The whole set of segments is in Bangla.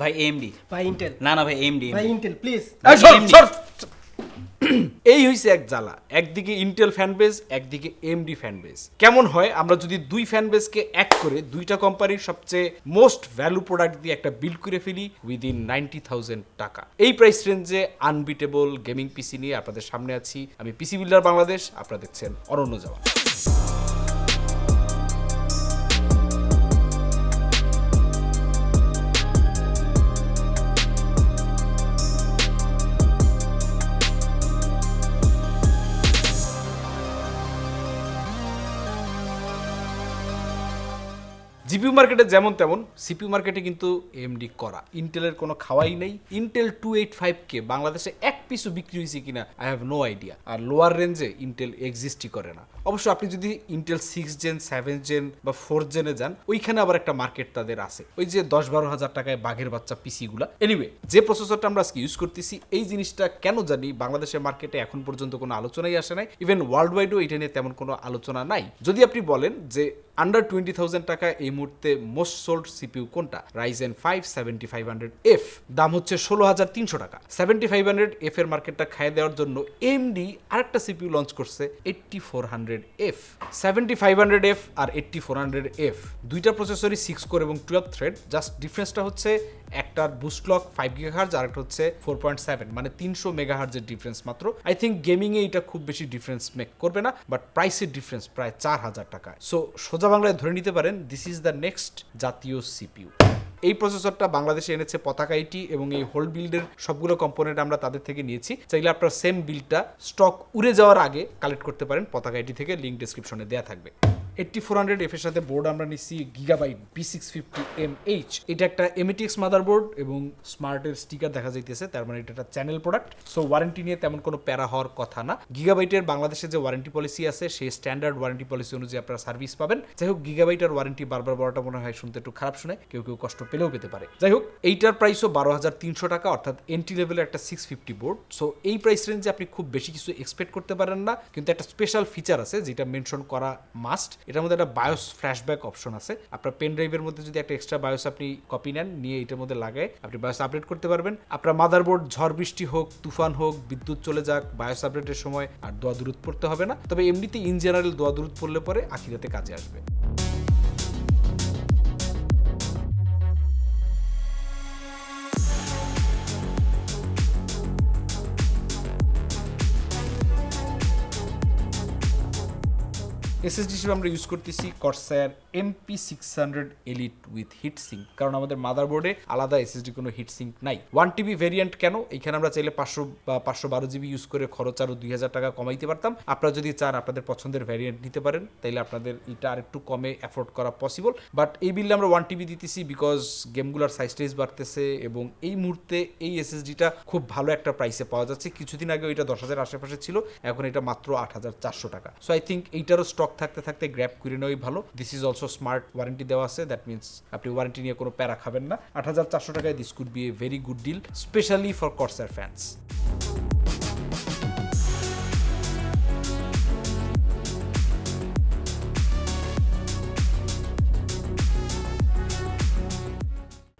ভাই এমডি ভাই ইন্টেল না না ভাই এমডি ভাই ইন্টেল প্লিজ এই সর, সর। এই হইছে এক জ্বালা। একদিকে ইন্টেল ফ্যান বেস একদিকে এমডি ফ্যান বেস কেমন হয়? আমরা যদি দুই ফ্যান বেসকে এক করে দুইটা কোম্পানির সবচেয়ে মোস্ট ভ্যালু প্রোডাক্ট দিয়ে একটা বিল্ড করে ফেলি উইদিন নাইনটি থাউজেন্ড টাকা। এই প্রাইস রেঞ্জে আনবিটেবল গেমিং পিসি নিয়ে আপনাদের সামনে আছি। আমি পিসি বিল্ডার বাংলাদেশ আপনারা দেখছেন অরণ্য যাওয়া জিপিউ মার্কেটে যেমন তেমন সিপিউ মার্কেটে কিন্তু এমডি করা। ইন্টেলের কোনো খাওয়াই নেই। Intel two eight five K বাংলাদেশে এক পিসও বিক্রি হয়েছে কিনা আই হ্যাভ নো আইডিয়া আর লোয়ার রেঞ্জে ইন্টেল এক্সিস্টই করে না। অবশ্য আপনি যদি Intel six gen seven gen বা ফোর জেনে যান, ওইখানে আবার একটা মার্কেট তাদের আছে। ওই যে দশ বারো হাজার টাকায় বাঘের বাচ্চা পিসি পিসিগুলা এনিওয়ে যে প্রসেসরটা আমরা আজকে ইউজ করতেছি, এই জিনিসটা কেন জানি বাংলাদেশের মার্কেটে এখন পর্যন্ত কোনো আলোচনাই আসে নাই। ইভেন ওয়ার্ল্ড ওয়াইডও এটা নিয়ে তেমন কোনো আলোচনা নাই। যদি আপনি বলেন যে আন্ডার টোয়েন্টি থাউজেন্ড টাকা এই মুহূর্তে মোস্ট সোল্ড সিপিউ কোনটা? Ryzen five seventy five hundred F দাম হচ্ছে ষোলো হাজার তিনশো টাকা। সেভেন্টি ফাইভ হান্ড্রেড এফ এর মার্কেটটা খাইয়ে দেওয়ার জন্য এমডি আরেকটা সিপিউ লঞ্চ করছে eighty four hundred F seventy five hundred F আর এইট্টি ফোর হান্ড্রেড এফ দুইটা প্রসেসরই সিক্স কোর এবং টুয়েলভ থ্রেড জাস্ট ডিফারেন্সটা হচ্ছে একটার boost clock five giga hertz আর একটা হচ্ছে ফোর পয়েন্ট সেভেন মানে তিনশো মেগা হার্জের ডিফারেন্স মাত্র। আই থিঙ্ক গেমিংয়ে এটা খুব বেশি ডিফারেন্স মেক করবে না বাট প্রাইসের ডিফারেন্স প্রায় চার হাজার টাকা সো সোজা বাংলায় ধরে নিতে পারেন দিস ইজ দ্য নেক্সট জাতীয় সিপিউ এই প্রসেসরটা বাংলাদেশে এনেছে পতাকা আইটি এবং এই হোল বিল্ডের সবগুলো কম্পোনেন্ট আমরা তাদের থেকে নিয়েছি। চাইলে আপনার সেম বিলটা স্টক উড়ে যাওয়ার আগে কালেক্ট করতে পারেন। পতাকা আইটি থেকে লিঙ্ক ডিসক্রিপশনে দেওয়া থাকবে। এইটটি ফোর হান্ড্রেড এফ এর সাথে বোর্ড আমরা নিচ্ছি Gigabyte B six fifty M H এটা একটা এমিটিক্স মাদারবোর্ড এবং স্মার্টের স্টিকার দেখা যাইতেছে, তার মানে এটা একটা চ্যানেল প্রোডাক্ট সো ওয়ারেন্টি নিয়ে তেমন কোনো প্যারা হওয়ার কথা না। গিগাবাইটের বাংলাদেশে যে ওয়ারেন্টি পলিসি আছে, সেই স্ট্যান্ডার্ড ওয়ারেন্টি পলিসি অনুযায়ী আপনারা সার্ভিস পাবেন। যাই হোক গিগাবাইটের ওয়ারেন্টি বারবার বড়টা মনে হয় শুনতে একটু খারাপ শুনে কেউ কেউ কষ্ট পেলেও পেতে পারে। যাই হোক, এইটার প্রাইসও বারো হাজার তিনশো টাকা, অর্থাৎ এন্ট্রি লেভেলের একটা সিক্স ফিফটি বোর্ড সো এই প্রাইস রেঞ্জে আপনি খুব বেশি কিছু এক্সপেক্ট করতে পারেন না। কিন্তু একটা স্পেশাল ফিচার আছে, যেটা মেনশন করা মাস্ট এটার মধ্যে একটা বায়োস ফ্ল্যাশব্যাক অপশন আছে। আপনার পেন ড্রাইভের মধ্যে যদি একটা এক্সট্রা বায়োস আপনি কপি নেন, নিয়ে এটার মধ্যে লাগায়, আপনি বায়োস আপডেট করতে পারবেন। আপনার মাদারবোর্ড ঝড় বৃষ্টি হোক, তুফান হোক, বিদ্যুৎ চলে যাক বায়োস আপডেটের সময় আর দোয়া দূরত পড়তে হবে না। তবে এমনিতে ইন জেনারেল দোয়া দূরত পড়লে পরে আখিরাতে কাজে আসবে। এসএসডি আমরা ইউজ করতেছি Corsair MP six hundred elite with heat sink কারণ আমাদের মাদারবোর্ডে আলাদা এসএসডি কোনো হিট সিঙ্ক নাই। ওয়ান টিবি ভেরিয়েন্ট কেন? এখানে আমরা চাইলে পাঁচশো বা পাঁচশো বারো জিবি ইউজ করে খরচ আরও দুই হাজার টাকা কমাইতে পারতাম। আপনারা যদি চান, আপনাদের পছন্দের ভ্যারিয়েন্ট নিতে পারেন, তাইলে আপনাদের এটা আরেকটু কমে অ্যাফোর্ড করা পসিবল বাট এই বিল্লে আমরা ওয়ান টিবি দিতেছি বিকজ গেমগুলোর সাইজ টাইজ বাড়তেছে এবং এই মুহূর্তে এই এসএসডিটা খুব ভালো একটা প্রাইসে পাওয়া যাচ্ছে। কিছুদিন আগে এটা দশ হাজার আশেপাশে ছিল, এখন এটা মাত্র আট হাজার চারশো টাকা। সো আই থিঙ্ক এইটারও স্টক থাকতে থাকতে গ্র্যাপ করে নেওয়াই ভালো। This is also smart warranty দেওয়া আছে। দ্যাট মিনস আপনি ওয়ারেন্টি নিয়ে কোনো প্যারা খাবেন না। আট হাজার চারশো টাকায় this could be a very good deal specially for Corsair fans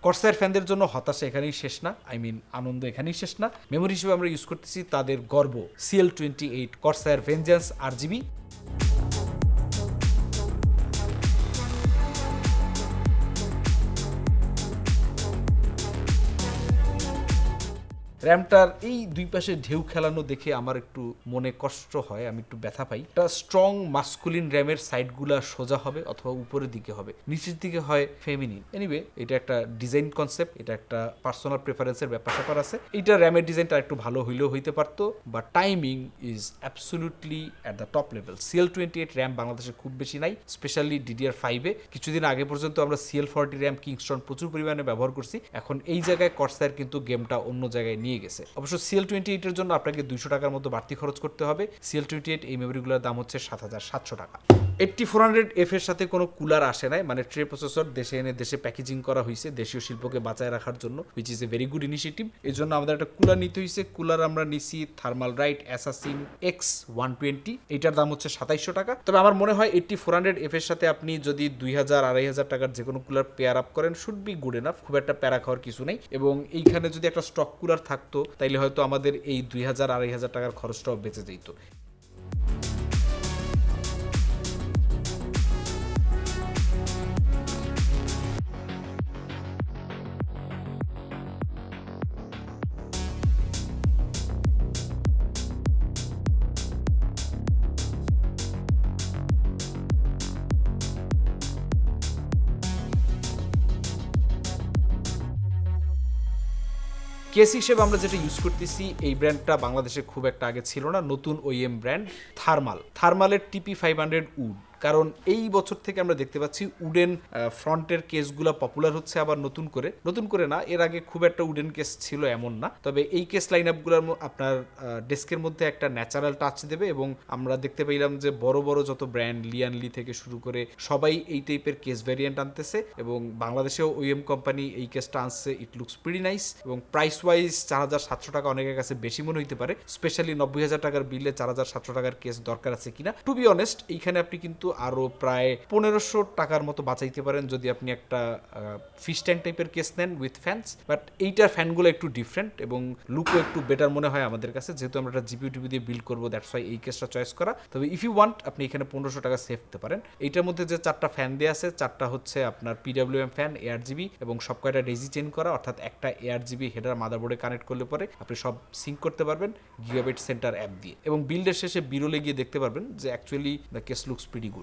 Corsair ফ্যানদের জন্য হতাশা এখানেই শেষ না। আই মিন আনন্দ এখানেই শেষ না। মেমোরি হিসেবে আমরা ইউজ করতেছি তাদের গর্ব। CL twenty eight Corsair Vengeance RGB র্যামটার এই দুই পাশে ঢেউ খেলানো দেখে আমার একটু মনে কষ্ট হয়, আমি একটু ব্যথা পাই। একটা স্ট্রং মাস্কুলিন র্যামের সাইডগুলা সোজা হবে অথবা উপরের দিকে হবে, নিচের দিকে হয় ফেমিনিন এনিওয়ে এটা একটা ডিজাইন কনসেপ্ট এটা একটা পার্সোনাল প্রেফারেন্সের ব্যাপার স্যাপার আছে। এইটা র্যামের ডিজাইনটা একটু ভালো হইলেও হইতে পারতো বা timing is absolutely at the top level CL twenty eight RAM বাংলাদেশে খুব বেশি নাই স্পেশালি ডিডিআর ফাইভে কিছুদিন আগে পর্যন্ত আমরা সিএল ফর্টি র্যাম কিংস্টন প্রচুর পরিমাণে ব্যবহার করছি। এখন এই জায়গায় কর্সার কিন্তু গেমটা অন্য জায়গায় নিয়ে গেছে। অবশ্য সিএল টোয়েন্টি এইটের জন্য আপনাকে দুইশো টাকার মতো বাড়তি খরচ করতে হবে। সিএল টোয়েন্টি এইট এই মেমোরিগুলোর দাম হচ্ছে সাত হাজার সাতশো টাকা। এইটটি ফোর হান্ড্রেড এফ এর সাথে কোনো কুলার আসে নাই মানে ট্রে প্রসেসর দেশে এনে দেশে প্যাকেজিং করা হয়েছে দেশীয় শিল্পকে বাঁচায় রাখার জন্য which is a very good initiative এই জন্য আমাদের একটা কুলার নিতে হয়েছে কুলার আমরা নিছি Thermalright Assassin X one twenty এইটার দাম হচ্ছে সাতাইশশো টাকা। তবে আমার মনে হয় এইটটি ফোর হান্ড্রেড এফ এর সাথে আপনি যদি দুই হাজার, আড়াই হাজার টাকার যে কোনো কুলার পেয়ার আপ করেন শুড বি গুড এনাফ খুব একটা প্যারা খাওয়ার কিছু নেই। এবং এইখানে যদি একটা স্টক কুলার থাকতো তাইলে হয়তো আমাদের এই দুই হাজার আড়াই হাজার টাকার খরচটাও বেঁচে যেত। কেস হিসেবে আমরা যেটা ইউজ করতেছি, এই ব্র্যান্ডটা বাংলাদেশে খুব একটা আগে ছিল না। নতুন ওইএম ব্র্যান্ড থার্মাল থার্মালের টিপি ফাইভ হান্ড্রেড উড কারণ এই বছর থেকে আমরা দেখতে পাচ্ছি উডেন ফ্রন্টের কেসগুলো পপুলার হচ্ছে আবার নতুন করে। নতুন করে না, এর আগে খুব একটা উডেন কেস ছিল এমন না। তবে এই কেস লাইন আপগুলোর আপনার ডেস্কের মধ্যে একটা ন্যাচারাল টাচ দেবে এবং আমরা দেখতে পেলাম যে বড় বড় যত ব্র্যান্ড লিয়ানলি থেকে শুরু করে সবাই এই টাইপের কেস ভ্যারিয়েন্ট আনতেছে এবং বাংলাদেশেও ওইএম কোম্পানি এই কেসটা আনছে। ইট লুকস প্রিটি নাইস এবং প্রাইস ওয়াইজ চার হাজার সাতশো টাকা অনেকের কাছে বেশি মনে হইতে পারে স্পেশালি নব্বই হাজার টাকার বিলে চার হাজার সাতশো টাকার কেস দরকার আছে কিনা। টু বি অনেস্ট এইখানে আপনি কিন্তু আরও প্রায় পনেরোশো টাকার মতো বাঁচাইতে পারেন যদি আপনি একটা ফিশ ট্যাঙ্ক টাইপের কেস নেন উইথ ফ্যান্স বাট এইটার ফ্যানগুলো একটু ডিফারেন্ট এবং লুকও একটু বেটার মনে হয় আমাদের কাছে। যেহেতু আমরা একটা জিপিউ টিভি দিয়ে বিল্ড করব দ্যাটস ওয়াই এই কেসটা চয়েস করা। তবে ইফ ইউ ওয়ান্ট আপনি এখানে পনেরোশো টাকা সেভ করতে পারেন। এইটার মধ্যে যে চারটা ফ্যান দেওয়া আছে, চারটা হচ্ছে আপনার PWM fan ARGB এবং সব কয়টা ডেজি চেন করা, অর্থাৎ একটা এয়ার জিবি হেডার মাদারবোর্ডে কানেক্ট করলে পরে আপনি সব সিঙ্ক করতে পারবেন গিগাবিট সেন্টার অ্যাপ দিয়ে। এবং বিল্ডের শেষে বিরলে গিয়ে দেখতে পারবেন যে actually the case looks pretty good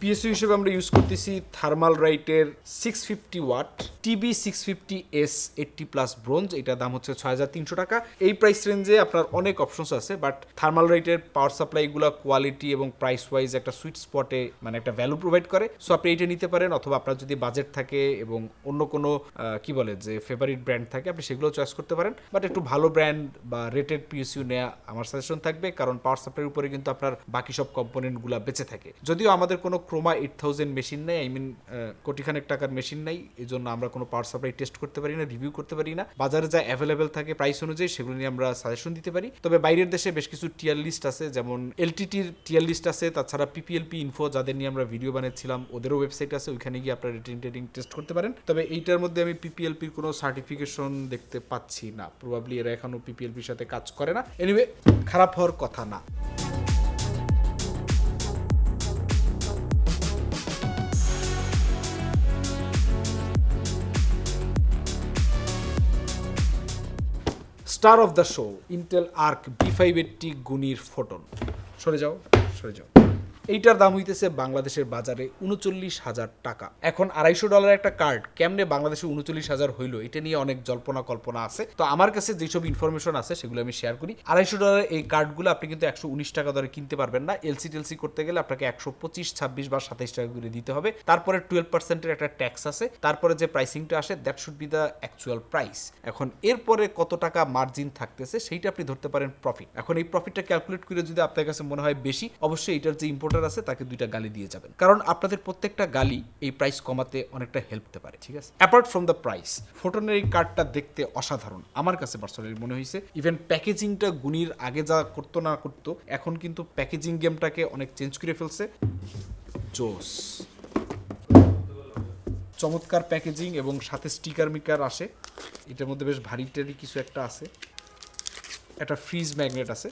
PSU হিসেবে আমরা ইউজ করতেছি থার্মাল রাইটের six fifty watt TB six fifty S eighty plus bronze এটার দাম হচ্ছে ছয় হাজার তিনশো টাকা। এই প্রাইস রেঞ্জে আপনার অনেক অপশনস আছে বাট থার্মাল রাইটের পাওয়ার সাপ্লাইগুলো কোয়ালিটি এবং প্রাইস ওয়াইজ একটা সুইট স্পটে মানে একটা ভ্যালু প্রোভাইড করে। সো আপনি এটা নিতে পারেন, অথবা আপনার যদি বাজেট থাকে এবং অন্য কোনো কি বলে যে ফেভারিট ব্র্যান্ড থাকে, আপনি সেগুলো চয়েস করতে পারেন। বাট একটু ভালো ব্র্যান্ড বা রেটেড পিএসইউ নেওয়া আমার সাজেশন থাকবে, কারণ পাওয়ার সাপ্লাইয়ের উপরে কিন্তু আপনার বাকি সব কম্পোনেন্টগুলো বেঁচে থাকে। যদিও আমাদের কোনো ক্রোমা এইট থাউজেন্ড মেশিন নেই আই মিন কোটিখানেক টাকার মেশিন নেই এই জন্য আমরা কোনো পাওয়ার সাপ্লাই টেস্ট করতে পারি না রিভিউ করতে পারি না। বাজারে যা অ্যাভেলেবেল থাকে প্রাইস অনুযায়ী সেগুলো নিয়ে আমরা সাজেশন দিতে পারি। তবে বাইরের দেশে বেশ কিছু টিয়ার লিস্ট আছে, যেমন এলটিটির টিয়ার লিস্ট আছে, তাছাড়া পিপিএলপি ইনফো যাদের নিয়ে আমরা ভিডিও বানিয়েছিলাম, ওদেরও ওয়েবসাইট আছে, ওইখানে গিয়ে আপনারা রেটিং টেটিং টেস্ট করতে পারেন। তবে এইটার মধ্যে আমি পিপিএলপির কোনো সার্টিফিকেশন দেখতে পাচ্ছি না। প্রবাবলি এরা এখনও পিপিএলপির সাথে কাজ করে না। এনিওয়ে খারাপ হওয়ার কথা না। Star of the show Intel Arc B five eighty গুনির photon সরে যাও সরে যাও। এইটার দাম হইতেছে বাংলাদেশের বাজারে উনচল্লিশ হাজার টাকা। এখন আড়াইশো ডলার একটা কার্ড কেমনে বাংলাদেশে উনচল্লিশ হাজার হইল, এটা নিয়ে অনেক জল্পনা কল্পনা আছে। তো আমার কাছে যেসব ইনফরমেশন আছে, সেগুলো আমি শেয়ার করি। আড়াইশো ডলার এই কার্ডগুলো আপনি কিন্তু একশো উনিশ টাকা দরে কিনতে পারবেন না। এলসি টেলসি করতে গেলে আপনাকে একশো পঁচিশ, ছাব্বিশ বা সাতাইশ টাকা করে দিতে হবে। তারপরে টুয়েলভ পার্সেন্টের একটা ট্যাক্স আছে। তারপরে যে প্রাইসিংটা আসে that should be the actual price এখন এরপরে কত টাকা মার্জিন থাকতেছে, সেইটা আপনি ধরতে পারেন প্রফিট এখন এই প্রফিটটা ক্যালকুলেট করে যদি আপনার কাছে মনে হয় বেশি, অবশ্যই এটার যে ইম্পোর্টার আছে, তাকে দুইটা গালি দিয়ে যাবেন। কারণ আপনাদের প্রত্যেকটা গালি এই প্রাইস কমাতে অনেকটা হেল্প করতে পারে, ঠিক আছে? অ্যাপার্ট ফ্রম দ্য প্রাইস ফোটনের এই কার্ডটা দেখতে অসাধারণ, আমার কাছে পার্সোনালি মনে হয়েছে। ইভেন প্যাকেজিংটা গুনির আগে যা করতো না করতো, এখন কিন্তু প্যাকেজিং গেমটাকে অনেক চেঞ্জ করে ফেলছে। জোস। চমৎকার প্যাকেজিং এবং সাথে স্টিকার মিকার আসে। এটার মধ্যে বেশ ভারী টারি কিছু একটা আছে। একটা ফ্রিজ ম্যাগনেট আছে।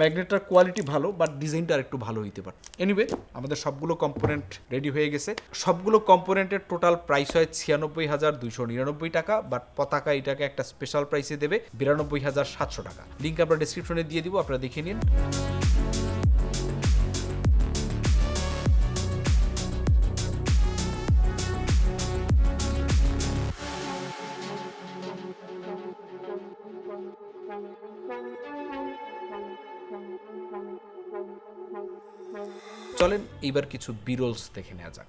ম্যাগনেটটার কোয়ালিটি ভালো বাট ডিজাইনটা আর একটু ভালো হইতে পারে। এনিওয়ে আমাদের সবগুলো কম্পোনেন্ট রেডি হয়ে গেছে। সবগুলো কম্পোনেন্টের টোটাল প্রাইস হয় ছিয়ানব্বই হাজার দুইশো নিরানব্বই টাকা বাট পতাকা এটাকে একটা স্পেশাল প্রাইসে দেবে বিরানব্বই হাজার সাতশো টাকা। লিঙ্ক আমরা ডিসক্রিপশনে দিয়ে দিব, আপনারা দেখে নিন। এইবার কিছু বিরলস দেখে নেওয়া যাক।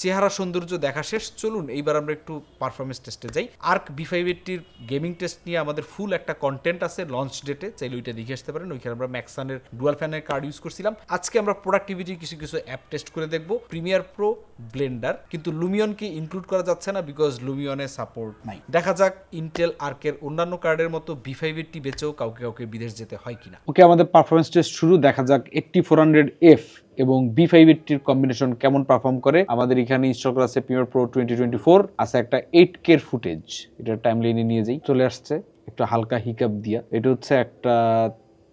চেহারা সৌন্দর্য দেখা শেষ। চলুন, এইবার আমরা একটু পারফরমেন্স টেস্টে যাই। আর্ক বি ফাইভ এইটটির গেমিং টেস্ট নিয়ে আমাদের ফুল একটা কন্টেন্ট আছে লঞ্চ ডেটে চাইলে ওইটা দেখে আসতে পারেন, ওইখানে আমরা ম্যাক্সানের ডুয়াল ফ্যানের কার্ড ইউজ করছিলাম। আজকে আমরা প্রোডাক্টিভিটির কিছু কিছু অ্যাপ টেস্ট করে দেখব। প্রিমিয়ার প্রো ব্লেন্ডার কিন্তু লুমিয়নকে ইনক্লুড করা যাচ্ছে না বিকজ লুমিয়নে সাপোর্ট নাই। দেখা যাক ইন্টেল আর্কের অন্যান্য কার্ডের মতো বি ফাইভ এইটটি বেচেও কাউকে কাউকে বিদেশ যেতে হয় কিনা। ওকে আমাদের পারফরমেন্স টেস্ট শুরু। দেখা যাক এইটটি ফোর হান্ড্রেড এফ এবং বি ফাইভ এইটটির কম্বিনেশন কেমন পারফর্ম করে? আমাদের এখানে করা আছে pure pro twenty twenty four আছে একটা এইট কের ফুটেজ এটা টাইম লাইনে নিয়ে যাই। চলে আসছে, একটা হালকা হিকাপ দিয়া। এটা হচ্ছে একটা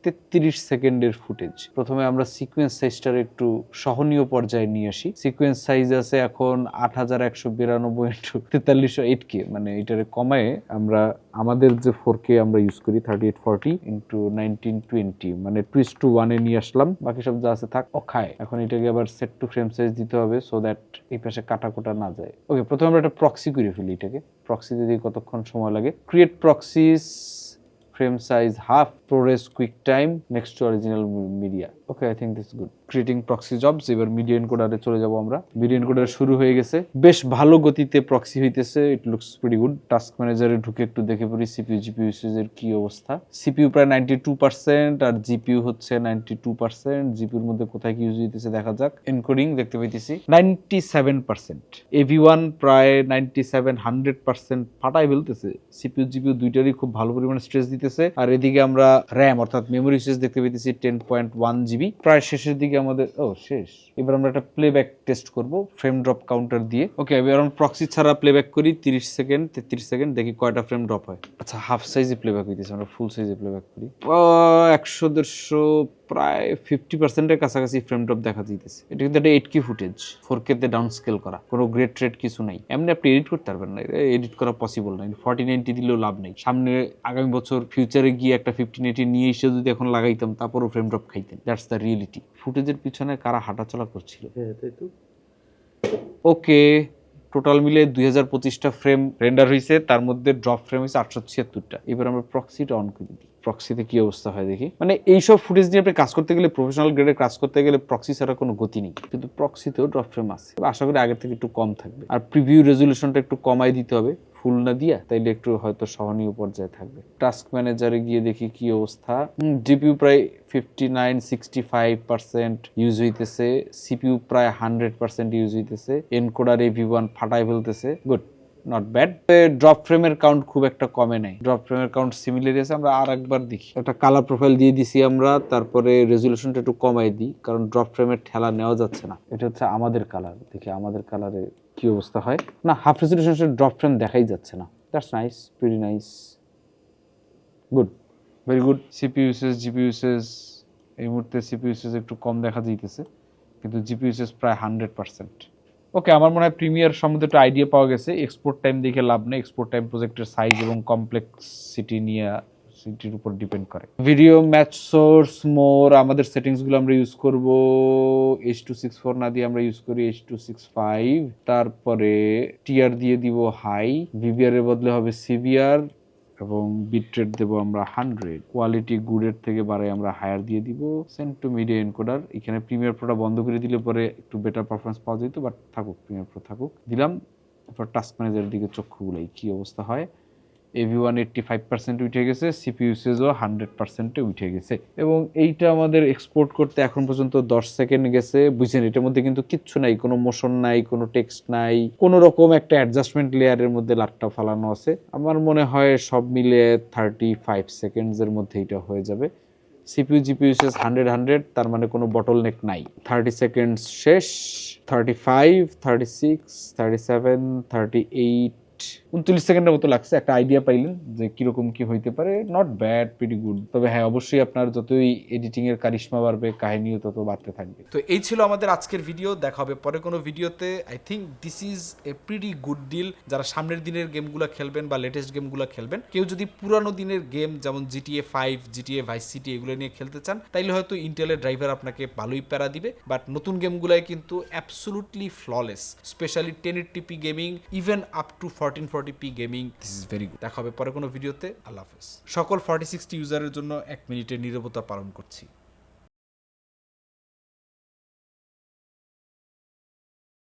তেত্রিশ সেকেন্ডের ফুটেজ। প্রথমে আমরা সিকোয়েন্স সাইজটার একটু সহনীয় পর্যায়ে নিয়ে আসি। সিকোয়েন্স সাইজ আছে এখন আট হাজার একশো বিরানব্বই ইন্টু তেতাল্লিশশো এইট কে মানে এটারে কমায় আমরা আমাদের যে ফোর কে আমরা ইউজ করি thirty eight forty into nineteen twenty মানে টুইস্ট টু ওয়ানে নিয়ে আসলাম। বাকি সব যা আছে থাক, অখায়। এখন এটাকে আবার সেট টু ফ্রেম সাইজ দিতে হবে সো দ্যাট এই পাশে কাটা কোটা না যায়। ওকে প্রথমে আমরা একটা প্রক্সি করে ফেলি এটাকে। প্রক্সি দিতে কতক্ষণ সময় লাগে। Create proxies frame size half ProRes quick time next to original media. I think this is good. Creating proxy jobs, এবার মিডিয়া এনকোডারে চলে যাব আমরা। মিডিয়া এনকোডার শুরু হয়ে গেছে। বেশ ভালো গতিতে প্রক্সি হইতেছে। It looks pretty good task ম্যানেজারে ঢুকে একটু দেখে পড়ি সিপিইউ জিপিইউ ইউসেজের কি অবস্থা। সিপিইউ প্রায় নাইনটি টু পার্সেন্ট আর জিপিইউ হচ্ছে নাইনটি টু পার্সেন্ট জিপিউর মধ্যে কোথায় কি ইউজ হইতেছে দেখা যাক। এনকোডিং দেখতে পাইতেছি। Ninety seven percent AV one প্রায় নাইনটি সেভেন হান্ড্রেড পার্সেন্ট ফাটাই ফেলতেছে। সিপিইউ জিপিইউ দুইটারই খুব ভালো পরিমাণে স্ট্রেস দিতেছে। আর এদিকে আমরা র্যাম অর্থাৎ মেমোরি স্পেস দেখতে পেতেছি টেন পয়েন্ট ওয়ান জিবি প্রায় শেষের দিকে আমাদের, ও, শেষ। এবার আমরা একটা প্লেব্যাক টেস্ট করব ফ্রেম ড্রপ কাউন্টার দিয়ে। ওকে এবার আমরা প্রক্সি ছাড়া প্লেব্যাক করি, তিরিশ সেকেন্ড তেত্রিশ সেকেন্ড দেখি কয়টা ফ্রেম ড্রপ হয়। আচ্ছা হাফ সাইজে প্লেব্যাক হইতেছে, আমরা ফুল সাইজে প্লেব্যাক করি। একশো, দেড়শো প্রায় ফিফটি পার্সেন্টের কাছাকাছি ফ্রেম ড্রপ দেখা দিতেছে। এটা কিন্তু একটা এইট কি ফুটেজ ফোর তে ডাউন স্কেল করা। কোনো গ্রেট ট্রেড কিছু নাই। এমনি আপনি এডিট করতে পারবেন না। এডিট করা পসিবল নাই ফর্টি নাইনটি দিলেও লাভ নেই। সামনে আগামী বছর ফিউচারে গিয়ে একটা ফিফটিন এইটি নিয়ে এসে যদি এখন লাগাইতাম তারপরও ফ্রেম ড্রপ খাইতেন। দ্যাটস দ্য রিয়েলিটি ফুটেজের পিছনে কারা হাঁটাচলা করছিল? ওকে টোটাল মিলে দুই হাজার পঁচিশটা ফ্রেম রেন্ডার হয়েছে তার মধ্যে ড্রপ ফ্রেম হয়েছে আটশো ছিয়াত্তরটা। এবার আমরা প্রক্সিটা অন করে দিই। প্রক্সিতে কি অবস্থা হয় দেখি? মানে এইসব ফুটেজ নিয়ে আপনি কাজ করতে গেলে প্রফেশনাল গ্রেডে কাজ করতে গেলে প্রক্সি ছাড়া কোনো গতি নেই। কিন্তু প্রক্সিতেও ড্রপ ফ্রেম আছে। আশা করি আগের থেকে একটু কম থাকবে। আর প্রিভিউ রেজলিউশনটা একটু কমাই দিতে হবে। ফুল না দিয়া, তাইলে একটু হয়তো সহনীয় পর্যায়ে থাকবে। টাস্ক ম্যানেজারে গিয়ে দেখি কি অবস্থা। ডিপিউ প্রায় fifty nine sixty five percent use হইতেছে সিপিউ প্রায় হান্ড্রেড পার্সেন্ট ইউজ হইতেছে। এনকোডার এভি ওয়ান ফাটাই ফেলতেছে। গুড নট ব্যাড ড্রপ ফ্রেমের কাউন্ট খুব একটা কমে নাই। ড্রপ ফ্রেমের কাউন্ট সিমিলার আছে, আমরা আর একবার দেখি। একটা কালার প্রোফাইল দিয়ে দিছি আমরা, তারপরে রেজলিউশনটা একটু কমাই দিই, কারণ ড্রপ ফ্রেমের ঠেলা নেওয়া যাচ্ছে না। এটা হচ্ছে আমাদের কালার দেখি আমাদের কালারে কি অবস্থা হয়। না হাফ রেজলিউশন ড্রপ ফ্রেম দেখাই যাচ্ছে না। That's nice pretty nice good very good CPU usage GPU usage এই মুহূর্তে সিপি ইউসেস একটু কম দেখা যাইতেছে, কিন্তু জিপি ইউসেস প্রায় হান্ড্রেড পার্সেন্ট ওকে আমার মনে হয় প্রিমিয়ার সম্বন্ধে একটা আইডিয়া পাওয়া গেছে। এক্সপোর্ট টাইম দেখে লাভ নেই। এক্সপোর্ট টাইম প্রজেক্টের সাইজ এবং কমপ্লেক্সিটি নিয়ে সিটির উপর ডিপেন্ড করে। ভিডিও ম্যাচ সোর্স মোর আমাদের সেটিংসগুলো আমরা ইউজ করব। এইচ টু সিক্স ফোর না দিয়ে আমরা ইউজ করি এইচ টু সিক্স ফাইভ তারপরে টিআর দিয়ে দিব হাই ভিভিআর এর বদলে হবে সিভিআর এবং বিট্রেট দেব আমরা হান্ড্রেড কোয়ালিটি গুডের থেকে বাড়াই আমরা হায়ার দিয়ে দিব। সেন্ড টু মিডিয়া এনকোডার এখানে প্রিমিয়ার প্রোটা বন্ধ করে দিলে পরে একটু বেটার পারফরমেন্স পাওয়া যেত বাট থাকুক প্রিমিয়ার প্রো থাকুক। দিলাম, এরপর টাস্ক ম্যানেজারের দিকে চক্ষু গুলাই কি অবস্থা হয়? AV one eighty five percent উঠে গেছে সিপি ইউসেজও হান্ড্রেড পার্সেন্টে উঠে গেছে। এবং এইটা আমাদের এক্সপোর্ট করতে এখন পর্যন্ত দশ সেকেন্ড গেছে, বুঝছেন? এটার মধ্যে কিন্তু কিচ্ছু নাই, কোনো মোশন নাই, কোনো টেক্সট নাই, কোনো রকম একটা অ্যাডজাস্টমেন্ট লেয়ারের মধ্যে লাটটা ফালানো আছে। আমার মনে হয় সব মিলে থার্টি ফাইভ সেকেন্ডসের মধ্যে এটা হয়ে যাবে। CPU GPU usage hundred hundred তার মানে কোনো বটল নেক নাই। থার্টি সেকেন্ডস শেষ thirty five thirty six thirty seven thirty eight উনচল্লিশ সেকেন্ডের মতো লাগছে, একটা আইডিয়া পাইলেন যে কীরকম কি হইতে পারে। নট ব্যাড প্রিটি গুড তবে হ্যাঁ অবশ্যই আপনার যতই এডিটিং এর কারিশমা বাড়বে, কাহিনীও তত বাড়তে থাকবে। তো এই ছিল আমাদের আজকের ভিডিও দেখা হবে পরে কোনো ভিডিওতে I think this is a pretty good deal যারা সামনের দিনের গেমগুলো খেলবেন বা লেটেস্ট গেমগুলো খেলবেন, কেউ যদি পুরানো দিনের গেম যেমন GTA five GTA vice city এগুলো নিয়ে খেলতে চান, তাইলে হয়তো ইন্টেলের ড্রাইভার আপনাকে ভালোই প্যারা দিবে। বাট নতুন গেমগুলাই কিন্তু absolutely flawless specially ten TP gaming even up to fourteen forty P gaming this is very good দেখা হবে পরে কোনো ভিডিওতে। আল্লাহ হাফেজ। সকল ফর্টি সিক্সটি ইউজারের জন্য এক মিনিটের নিরবতা পালন করছি।